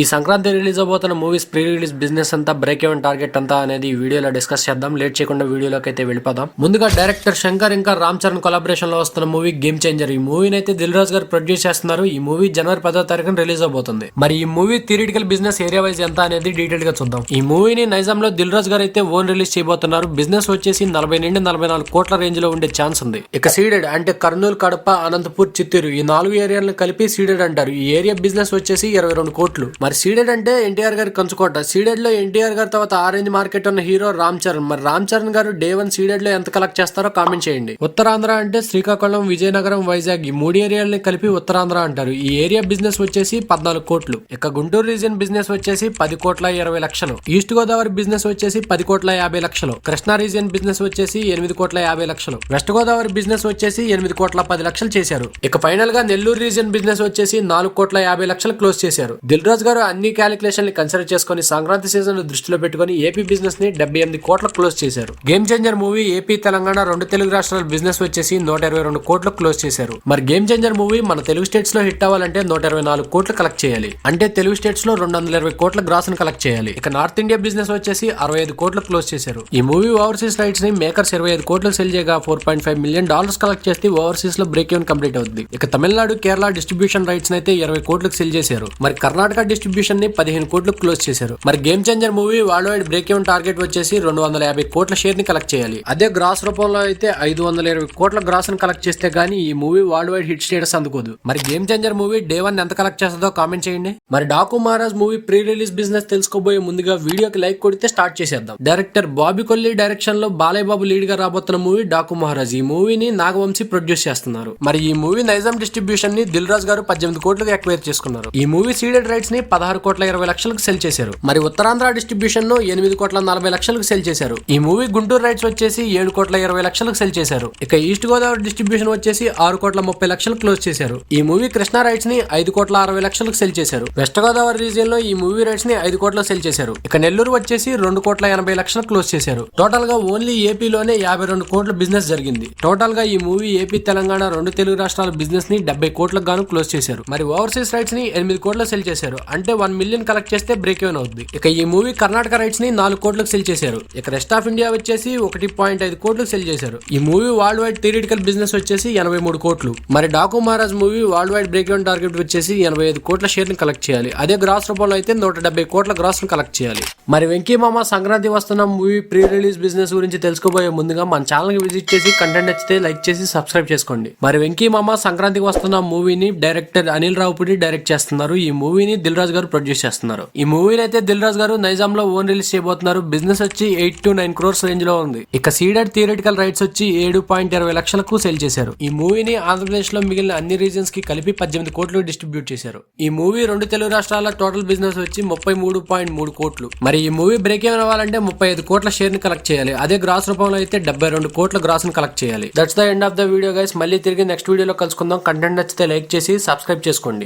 ఈ సంక్రాంతి రిలీజ్ అవబోతున్న movies pre release business అంతా బ్రేక్ ఎవెన్ టార్గెట్ అంతా అనేది వీడియోలో డిస్కస్ చేద్దాం. లేట్ చేయకుండా వీడియోలోకి అయితే వెళ్ళిపోదాం. ముందుగా డైరెక్టర్ శంకర్ ఇంకా రామ్ చరణ్ కొలాబరేషన్లో వస్తున్న మూవీ గేమ్ చేంజర్ ఈ మూవీని అయితే దిల్ రాజు గారు ప్రొడ్యూస్ చేస్తున్నారు. ఈ మూవీ జనవరి పదో తారీఖున రిలీజ్ అవబోతుంది. మరి ఈ movie theatrical business area wise ఎంత అనేది డీటెయిల్గా చూద్దాం. ఈ మూవీని నైజాం లో దిల్ రాజు గారు అయితే ఓన్ రిలీజ్ చేయబోతున్నారు. బిజినెస్ వచ్చేసి నలభై నుండి నలభై నాలుగు కోట్ల రేంజ్లో ఉండే ఛాన్స్ ఉంది. ఇక సీడెడ్ అంటే కర్నూలు కడప అనంతపూర్ చిత్తూరు ఈ నాలుగు ఏరియాలను కలిపి సీడెడ్ అంటారు. ఈ ఏరియా బిజినెస్ వచ్చేసి ఇరవై రెండు కోట్లు. మరి సీడెడ్ అంటే ఎన్టీఆర్ గారి కంచుకోట. సీడెడ్లో ఎన్టీఆర్ గారి తర్వాత ఆరెంజ్ మార్కెట్ ఉన్న హీరో రామ్ చరణ్. మరి రామ్ చరణ్ గారు డే వన్ సీడెడ్లో ఎంత కలెక్ట్ చేస్తారో కామెంట్ చేయండి. ఉత్తరాంధ్ర అంటే శ్రీకాకుళం విజయనగరం వైజాగ్ ఈ మూడు ఏరియాలని కలిపి ఉత్తరాంధ్ర అంటారు. ఈ ఏరియా బిజినెస్ వచ్చేసి పద్నాలుగు కోట్లు. ఇక గుంటూరు రీజియన్ బిజినెస్ వచ్చేసి పది కోట్ల ఇరవై లక్షలు. ఈస్ట్ గోదావరి బిజినెస్ వచ్చేసి పది కోట్ల యాభై లక్షలు. కృష్ణా రీజియన్ బిజినెస్ వచ్చేసి ఎనిమిది కోట్ల యాభై లక్షలు. వెస్ట్ గోదావరి బిజినెస్ వచ్చేసి ఎనిమిది కోట్ల పది లక్షలు చేశారు. ఇక ఫైనల్గా నెల్లూరు రీజియన్ బిజినెస్ వచ్చేసి నాలుగు కోట్ల యాభై లక్షలు క్లోజ్ చేశారు. దిల్ రాజు గారు అన్ని క్యాలిక్యులేషన్ కన్సిడర్ చేసుకుని సంక్రాంతి సీజన్ దృష్టిలో పెట్టుకుని ఏపీ బిజినెస్ని డెబ్బై ఎనిమిది కోట్ల క్లోజ్ చేశారు. Game changer movie AP Telangana రెండు తెలుగు రాష్ట్రాల బిజినెస్ వచ్చేసి నూట ఇరవై రెండు కోట్లు క్లోజ్ చేశారు. మరి గేమ్ చేంజర్ మూవీ మన తెలుగు స్టేట్స్లో హిట్ అవ్వాలంటే నూట ఇరవై నాలుగు కోట్లు కలెక్ట్ చేయాలి. అంటే తెలుగు స్టేట్స్లో రెండు వందల ఇరవై కోట్ల గ్రాస్ని కలెక్ట్ చేయాలి. ఇక నార్త్ ఇండియా బిజినెస్ వచ్చేసి అరవై ఐదు కోట్లు క్లోజ్ చేశారు. ఈ మూవీ ఓవర్సీస్ రైట్స్ని మేకర్స్ ఇరవై ఐదు కోట్లు సెల్ చేయగా four point five million dollars collect చేస్తే ఓవర్సీస్లో బ్రేక్ ఈవెన్ కంప్లీట్ అవుతుంది ఇక తమిళనాడు కేరళ డిస్ట్రిబ్యూషన్ రైట్స్ అయితే ఇరవై కోట్లకు సెల్ చేశారు. మరి కర్ణాటక డిస్ట్రిబ్యూషన్ని పదిహేను కోట్లు క్లోజ్ చేశారు. మరి game changer movie world wide break even target వచ్చేసి రెండు వందల యాభై కోట్ల షేర్ని కలెక్ట్ చేయాలి. అదే గ్రాస్ రూపంలో అయితే ఐదు వందల ఇరవై కోట్ల గ్రాస్ని కలెక్ట్ చేస్తే గానీ ఈ movie world wide hit status అందుకోదు. మరి game changer movie day one ఎంత కలెక్ట్ చేస్తుందో కామెంట్ చేయండి. మరి Daaku Maharaj movie pre release business తెలుసుకోబోయే ముందుగా వీడియోకి లైక్ కొడితే స్టార్ట్ చేసేద్దాం. డైరెక్టర్ బాబీ కొల్లి డైరెక్షన్లో బాలయ్య బాబు లీడ్గా రాబోతున్న మూవీ డాకు మహారాజ్ ఈ మూవీని నాగవంశీ ప్రొడ్యూస్ చేస్తున్నారు. మరి ఈ మూవీ నైజాం డిస్ట్రిబ్యూషన్ని దిల్ రాజ్ గారు పద్దెనిమిది కోట్లకు ఎక్వైర్ చేసుకున్నారు. ఈ మూవీ సీడెడ్ రైట్స్ని పదహారు కోట్ల ఇరవై లక్షలకు సెల్ చేశారు. మరి ఉత్తరాంధ్ర డిస్ట్రిబ్యూషన్ను ఎనిమిది కోట్ల నలభై లక్షలకు సెల్ చేశారు. ఈ మూవీ గుంటూరు రైట్స్ వచ్చేసి ఏడు కోట్ల ఇరవై లక్షలకు సెల్ చేశారు. ఇక ఈస్ట్ గోదావరి డిస్ట్రిబ్యూషన్ వచ్చేసి ఆరు కోట్ల ముప్పై లక్షలకు క్లోజ్ చేశారు. ఈ మూవీ కృష్ణా రైట్స్ని ఐదు కోట్ల అరవై లక్షలకు సెల్ చేశారు. వెస్ట్ గోదావరి రీజియన్లో ఈ మూవీ రైట్స్ని ఐదు కోట్ల సెల్ చేశారు. ఇక నెల్లూరు వచ్చేసి రెండు కోట్ల ఎనభై లక్షలు క్లోజ్ చేశారు. టోటల్గా ఓన్లీ ఏపీలోనే యాభై రెండు కోట్ల బిజినెస్ జరిగింది. టోటల్గా ఈ మూవీ ఏపీ తెలంగాణ రెండు తెలుగు రాష్ట్రాల బిజినెస్ని డెబ్బై కోట్లకు గాను క్లోజ్ చేశారు. మరి ఓవర్సీస్ రైట్స్ని ఎనిమిది కోట్ల సెల్ చేశారు. అంటే వన్ మిలియన్ కలెక్ట్ చేస్తే బ్రేక్ ఈవెన్ అవుతుంది ఇక ఈ మూవీ కర్ణాటక రైట్స్ని నాలుగు కోట్లకు సెల్ చేశారు. ఇక రెస్ట్ ఆఫ్ ఇండియా వచ్చేసి ఒకటి పాయింట్ ఐదు కోట్లకు సెల్ చేశారు. ఈ movie world wide theatrical business వచ్చేసి ఎనభై మూడు కోట్లు. మరి Daaku Maharaj movie world wide break even target వచ్చేసి ఎనభై ఐదు కోట్ల షేర్ని కలెక్ట్ చేయాలి. అదే గ్రాస్ రూపంలో అయితే నూట డెబ్బై కోట్ల గ్రాస్ను కలెక్ట్ చేయాలి. మరి వెంకీ మామ సంక్రాంతి వస్తున్న మూవీ ప్రీ రిలీజ్ బిజినెస్ గురించి తెలుసుకోబోయే ముందుగా మన ఛానల్కి విజిట్ చేసి కంటెంట్ నచ్చితే లైక్ చేసి సబ్స్క్రైబ్ చేసుకోండి. మరి వెంకీ మామ సంక్రాంతికి వస్తున్న మూవీని డైరెక్టర్ అనిల్ రావుపుడి డైరెక్ట్ చేస్తున్నారు. ఈ మూవీని దిల్ రాజు గారు ప్రొడ్యూస్ చేస్తున్నారు. ఈ మూవీని అయితే దిల్ రాజు గారు నైజాం లో ఓన్ రిలీజ్ చేయబోతున్నారు. బిజినెస్ వచ్చి ఎయిట్ టు నైన్ క్రోర్స్ రేంజ్లో ఉంది. ఇక సీడెడ్ థియరిటికల్ రైట్స్ వచ్చి ఏడు పాయింట్ ఇరవై లక్షలకు సేల్ చేశారు. ఈ మూవీని ఆంధ్రప్రదేశ్లో మిగిలిన అన్ని రీజన్స్కి కలిపి పద్దెనిమిది కోట్లు డిస్ట్రిబ్యూట్ చేశారు. ఈ మూవీ రెండు తెలుగు రాష్ట్రాల టోటల్ బిజినెస్ వచ్చి ముప్పై మూడు పాయింట్ మూడు కోట్లు. మరి ఈ మూవీ బ్రేక్ ఏమైనా అవ్వాలంటే ముప్పై ఐదు కోట్ల షేర్ని కలెక్ట్ చేయాలి. అదే గ్రాస్ రూపంలో అయితే డెబ్బై రెండు కోట్ల గ్రాస్ని కలెక్ట్ చేయాలి. That's the end of the video guys మళ్ళీ తిరిగి నెక్స్ట్ వీడియోలో కలుసుకుందాం. కంటెంట్ నచ్చితే లైక్ చేసి సబ్స్క్రైబ్ చేసుకోండి.